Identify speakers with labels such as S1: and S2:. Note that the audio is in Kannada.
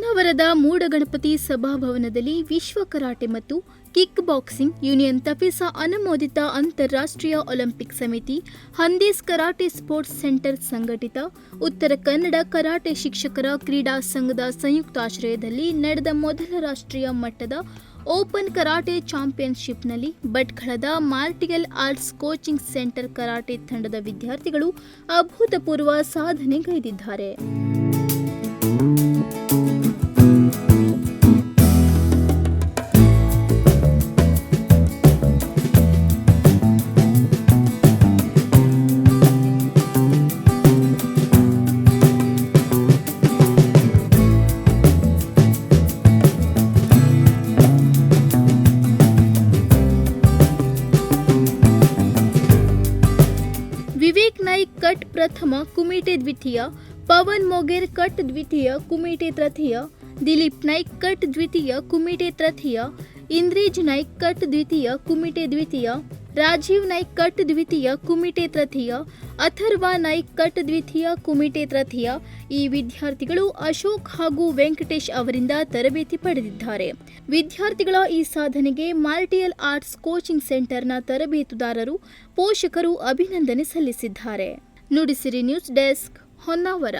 S1: ಮೂಡಗಣಪತಿ ಸಭಾಭವನದಲ್ಲಿ ವಿಶ್ವ ಕರಾಟೆ ಮತ್ತು ಕಿಕ್ ಬಾಕ್ಸಿಂಗ್ ಯೂನಿಯನ್ ತಪಿಸಾ ಅನುಮೋದಿತ ಅಂತಾರಾಷ್ಟ್ರೀಯ ಒಲಿಂಪಿಕ್ ಸಮಿತಿ, ಹಂದೀಸ್ ಕರಾಟೆ ಸ್ಪೋರ್ಟ್ಸ್ ಸೆಂಟರ್ ಸಂಘಟಿತ, ಉತ್ತರ ಕನ್ನಡ ಕರಾಟೆ ಶಿಕ್ಷಕರ ಕ್ರೀಡಾ ಸಂಘದ ಸಂಯುಕ್ತಾಶ್ರಯದಲ್ಲಿ ನಡೆದ ಮೊದಲ ರಾಷ್ಟ್ರೀಯ ಮಟ್ಟದ ಓಪನ್ ಕರಾಟೆ ಚಾಂಪಿಯನ್ಶಿಪ್ನಲ್ಲಿ ಭಟ್ಕಳದ martial arts coaching centre karate ತಂಡದ ವಿದ್ಯಾರ್ಥಿಗಳು ಅಭೂತಪೂರ್ವ ಸಾಧನೆಗೈದಿದ್ದಾರೆ ವಿವೇಕ್ ನಾಯ್ಕ್ ಕಟ್ ಪ್ರಥಮ ಕುಮಿಟೆ ದ್ವಿತೀಯ ಪವನ್ ಮೊಗೇರ್ ಕಟ್ ದ್ವಿತೀಯ ಕುಮಿಟೆ ತೃತೀಯ ದಿಲೀಪ್ ನಾಯ್ಕ್ ಕಟ್ ದ್ವಿತೀಯ ಕುಮಿಟೆ ತೃತೀಯ ಇಂದ್ರೇಜ್ ನಾಯ್ಕ್ ಕಟ್ ದ್ವಿತೀಯ ಕುಮಿಟೆ ದ್ವಿತೀಯ ರಾಜೀವ್ ನಾಯ್ಕ್ ಕಟ್ ದ್ವಿತೀಯ ಕುಮಿಟೆ ತೃತೀಯ ಅಥರ್ವ ನಾಯ್ಕ್ ಕಟ್ ದ್ವಿತೀಯ, ಕುಮಿಟೆ ತೃತೀಯ. ಈ ವಿದ್ಯಾರ್ಥಿಗಳು ಅಶೋಕ್ ಹಾಗೂ ವೆಂಕಟೇಶ್ ಅವರಿಂದ ತರಬೇತಿ ಪಡೆದಿದ್ದಾರೆ. ವಿದ್ಯಾರ್ಥಿಗಳ ಈ ಸಾಧನೆಗೆ ಮಾರ್ಟಿಯಲ್ ಆರ್ಟ್ಸ್ ಕೋಚಿಂಗ್ ಸೆಂಟರ್ನ ತರಬೇತುದಾರರು, ಪೋಷಕರು ಅಭಿನಂದನೆ ಸಲ್ಲಿಸಿದ್ದಾರೆ. Nudisiri news desk Honnavar.